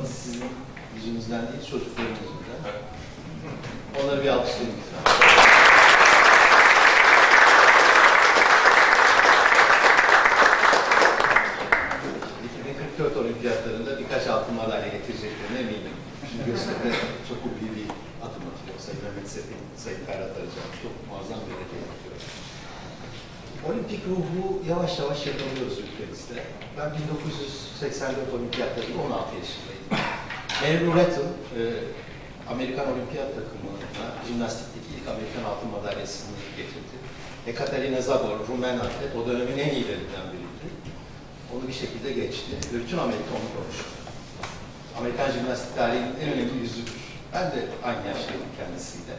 ama sizin yüzünüzden değil, çocukların yüzünden. Onları bir alkışlayın lütfen. 2044 olimpiyatlarında birkaç altın madalya getireceklerine eminim. Şimdi Göztepe çok iyi bir adım atıyor. Sayın Mehmet Sefin, Sayın Ferhat Arıcan çok muazzam bir hareket yapıyor. Olimpik ruhu yavaş yavaş yakalıyoruz ülkemizde. Ben 1984 olimpiyatlarında 16 yaşındaydım. Mary Lou Retton, e, Amerikan olimpiyat takımına jimnastikteki ilk Amerikan altın madalyasını getirdi. Ekaterina Zabor, Rumen atlet, o dönemin en iyilerinden biriydi. Onu bir şekilde geçti. Ve bütün Amerika onu konuştu. Amerikan jimnastik tarihinin en önemli yüzüdür. Ben de aynı yaştayım kendisiyle.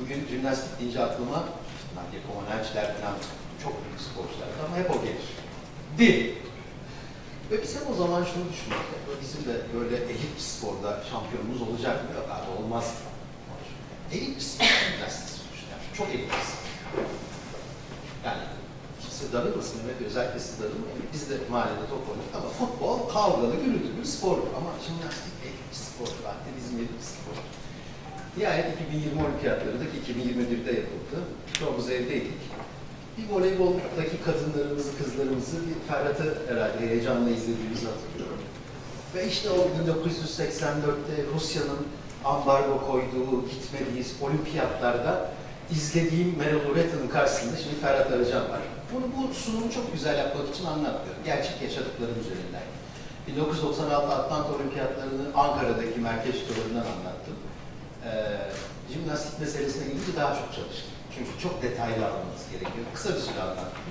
Bugün jimnastik deyince aklıma Nadia Comaneci'ler falan çok büyük sporcular ama hep o gelir. Dil. Ve biz o zaman şunu düşündük. Bizim de böyle elit bir sporda şampiyonumuz olacak mı? Yok abi olmaz. Elit bir spor jimnastik sonuçta. Çok elit bir. Yani kimse darılmasın Mehmet özellikle siz darılmayın. Biz de mahallede top oynadık ama futbol kavgalı gürültülü bir spor. Ama jimnastik elit bir spor. Atletizm elit bir spor. Nihayet 2020 olimpiyatlarında ki 2021'de yapıldı. Çoğumuz evdeydik. Bir voleyboldaki kadınlarımızı, kızlarımızı bir Ferhat'ı herhalde heyecanla izlediğimizi hatırlıyorum. Ve işte o 1984'te Rusya'nın ambargo koyduğu, gitmediği olimpiyatlarda izlediğim Meryl Loreta'nın karşısında şimdi Ferhat Arıcan var. Bunu bu sunumu çok güzel yapmak için anlatmıyorum. Gerçek yaşadıklarım üzerinden. 1996 Atlanta Olimpiyatlarını Ankara'daki merkez turlarından anlattım. Ee, jimnastik meselesine ilgili daha çok çalıştım. Çünkü çok detaylı anlamanız gerekiyor. Kısa bir süre anlattım.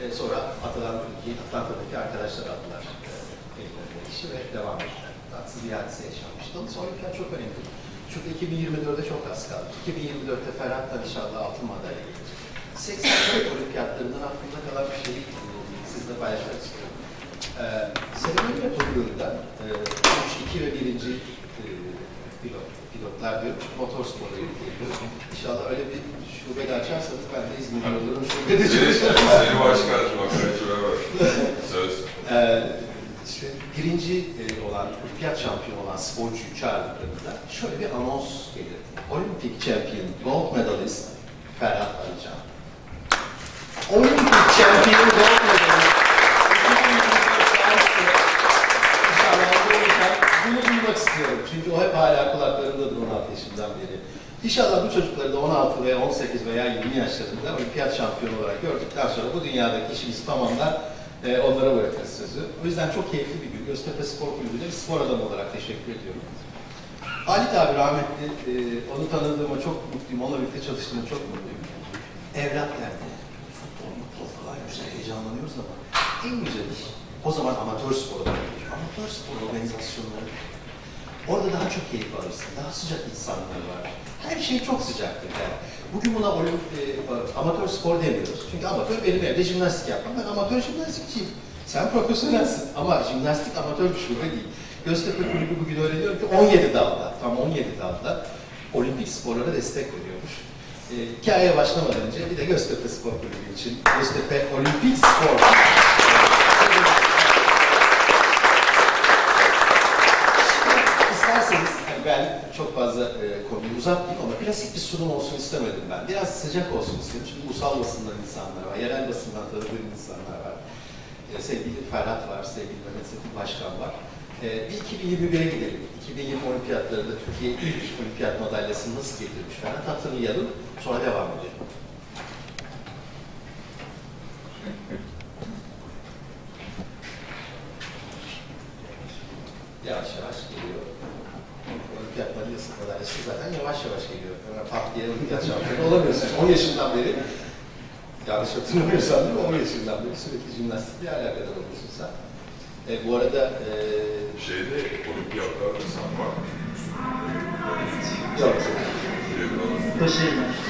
Ee, sonra atılan Atlanta'daki arkadaşlar aldılar e, ellerine işi ve devam ettiler. Tatsız bir hadise yaşanmıştı. Ama sonra olimpiyat çok önemli. Çünkü 2024'e çok az kaldı. 2024'te Ferhat'tan inşallah altın madalya gelecek. 84 olimpiyatlarından aklımda kalan bir şeyi e, sizinle paylaşmak istiyorum. Ee, seremoni metoduyla e, 3, 2 ve 1. E, pilot, pilotlar diyorum motor sporu. İnşallah öyle bir şube de açarsanız ben de İzmir'de olurum. Şubede çalışırım. Seni başkanı var. Söz. Ee, işte birinci e, olan, olimpiyat şampiyonu olan sporcuyu çağırdıklarında şöyle bir anons gelirdi. Olympic champion, gold medalist Ferhat Arıcan. Olympic champion, gold medalist. Bunu duymak istiyorum. Çünkü o hep hala kulaklarımdadır 16 yaşından beri. İnşallah bu çocukları da 16 veya 18 veya 20 yaşlarında olimpiyat şampiyonu olarak gördükten sonra bu dünyadaki işimizi tamamlar e, onlara bırakırız sözü. O yüzden çok keyifli bir gün. Göztepe Spor Kulübü'ne bir spor adamı olarak teşekkür ediyorum. Halit abi rahmetli, e, onu tanıdığıma çok mutluyum, onunla birlikte çalıştığıma çok mutluyum. Evlat derdi. Futbol, futbol falan güzel, heyecanlanıyoruz ama en güzel iş, o zaman amatör spor geçiyor. Amatör spor organizasyonları Orada daha çok keyif alırsın, daha sıcak insanlar var. Her şey çok sıcaktır yani. Bugün buna olimp, e, amatör spor demiyoruz. Çünkü amatör benim evde jimnastik yapmam. Ben amatör jimnastikçiyim. Sen profesyonelsin ama jimnastik amatör bir şube değil. Göztepe Kulübü bugün öğreniyorum ki 17 dalda, tam 17 dalda olimpik sporlara destek veriyormuş. E, hikayeye başlamadan önce bir de Göztepe Spor Kulübü için Göztepe Olimpik Spor Ben çok fazla e, konuyu uzatmayayım ama klasik bir sunum olsun istemedim ben. Biraz sıcak olsun istedim. Çünkü ulusal basından insanlar var, yerel basından tanıdığım insanlar var. E, sevgili Ferhat var, sevgili Mehmet Sekin Başkan var. E, bir 2021'e gidelim. 2020 olimpiyatlarında Türkiye ilk olimpiyat madalyasını nasıl getirmiş Ferhat hatırlayalım. Sonra devam edelim. Yavaş yavaş geliyor. Olimpiyat madalyası madalyası zaten yavaş yavaş geliyor. Hemen pat diye olimpiyat şampiyonu olamıyorsunuz. 10 yaşından beri, yanlış hatırlamıyorsam değil mi? 10 yaşından beri sürekli jimnastikle alakadar oluyorsun sen. E, bu arada e, Şeyde, olimpiyatlarda sen var mısın? yok. Başarılar.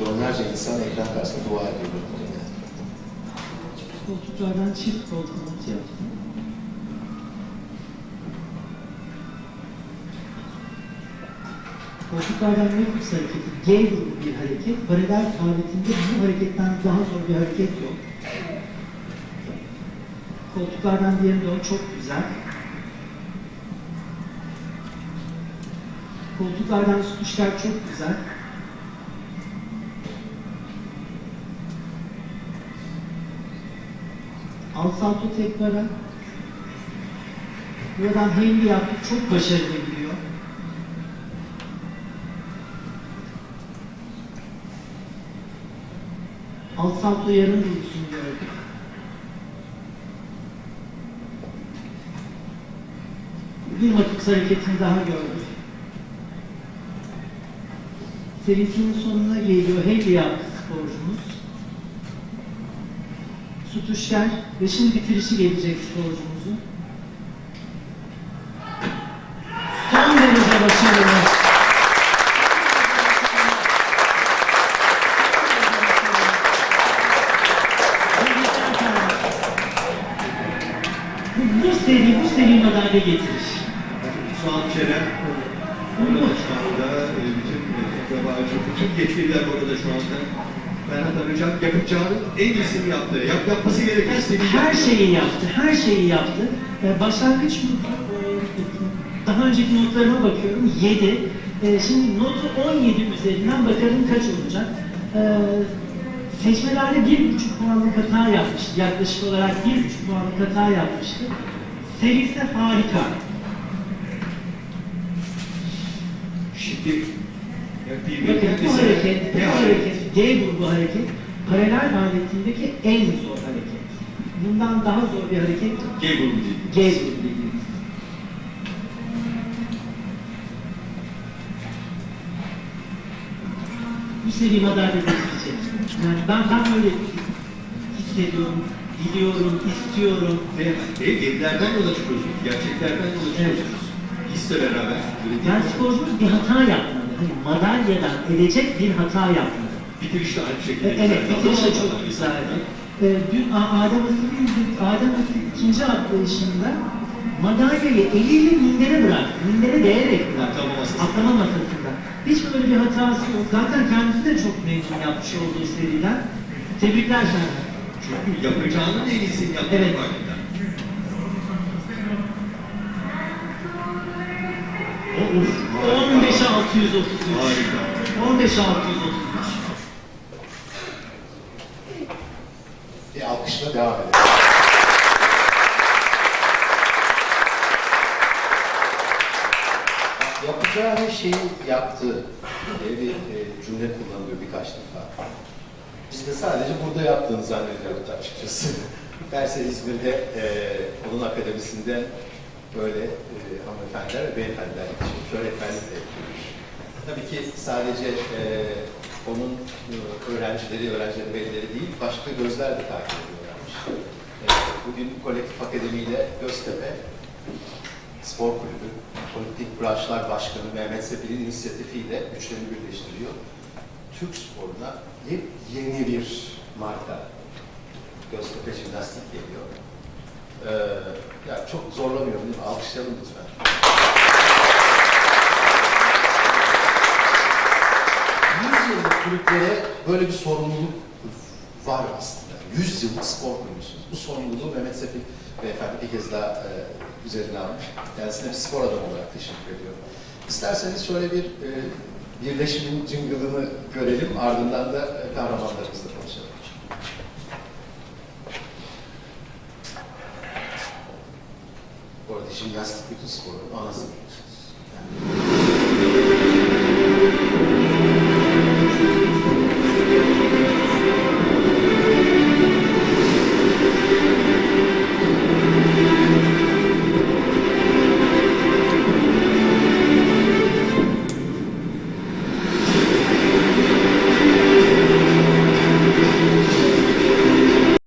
Milyonlarca insan ekran karşısında dua ediyor. koltuklardan çift koltuk altı yaptım. Koltuklardan Matrix hareketi, G grubu bir hareket. Paralel aletinde bu hareketten daha zor bir hareket yok. Koltuklardan diğeri de o çok güzel. Koltuklardan tutuşlar çok güzel. Alt salto tek para. Buradan Henry yaptık. Çok başarılı gidiyor. Alt salto yarım duygusunu gördük. Bir matrix hareketini daha gördük. Serisinin sonuna geliyor. Henry yaptı sporcumuz. Sutuşlar ve şimdi bitirişi gelecek sporcumuzun. Son derece başarılı. Bu, seri, bu seri madalya getiriş. Suat Çelen orada şu anda e, bütün akrabacı, bütün yetkililer orada şu anda. Ferhat Arıcan yapacağının en iyisini yaptı. Yap, yapması gereken seni Her şeyi yaptı, her şeyi yaptı. Ee, Başlangıç daha önceki notlarıma bakıyorum, 7. Şimdi notu 17 üzerinden bakalım kaç olacak. Ee, Seçmelerde bir buçuk puanlık hata yapmıştı. Yaklaşık olarak bir buçuk puanlık hata yapmıştı. Serisi harika. Şimdi Bakın bu hareket, bu hareket, G grubu hareket, paralel aletindeki en zor hareket. Bundan daha zor bir hareket. G grubu değil. G grubu dediğimiz. Seri madalya getirecek. Yani ben, ben böyle hissediyorum, biliyorum, istiyorum. Ve e, evlerden yola çıkıyorsunuz. Gerçeklerden yola çıkıyorsunuz. Hisle beraber. Öyle mi? sporcumuz bir hata yapmadı. Hani madalyadan edecek bir hata yapmadı. Bitiriş de aynı şekilde. E, Evet, bitiriş de çok güzeldi. Ee, dün Adem izledik. Adem Asil ikinci atlayışında madalyayı eliyle mindere bıraktı. Mindere değerek bıraktı. Atlama masasında. Atlama masasında. Hiç böyle bir hatası yok. Zaten kendisi de çok memnun yapmış olduğu seriden. Tebrikler sana. Çünkü yapacağının en iyisini yapmak Evet. farkında. O, uf, 15'e 633. Harika. 15'e 633. Alkışla devam edelim. Yapacağı her şeyi yaptı diye bir e, cümle kullanılıyor birkaç defa. Biz de sadece burada yaptığını zannediyoruz açıkçası. Derse İzmir'de e, onun akademisinde böyle e, hanımefendiler ve beyefendiler yetişmiş, öğretmenlik de yapıyormuş. Tabii ki sadece e, onun e, öğrencileri, öğrencilerin velileri değil, başka gözler de takip ediyorlarmış. Bugün Kolektif Akademi ile Göztepe Spor Kulübü, Politik Branşlar Başkanı Mehmet Sepil'in inisiyatifiyle güçlerini birleştiriyor. Türk sporuna yeni bir marka Göztepe Jimnastik geliyor. Ee, ya çok zorlamıyorum değil mi? Alkışlayalım lütfen. Yüz yıllık kulüplere böyle bir sorumluluk var aslında. Yüz yıllık spor kulübüsünüz. Bu sorumluluğu Mehmet Sepil Beyefendi bir kez daha e, üzerine almış. Kendisine bir spor adamı olarak teşekkür ediyorum. İsterseniz şöyle bir e, birleşimin cıngılını görelim. Ardından da e, kahramanlarımızla konuşalım. Bu arada jimnastik bütün sporun anasıdır.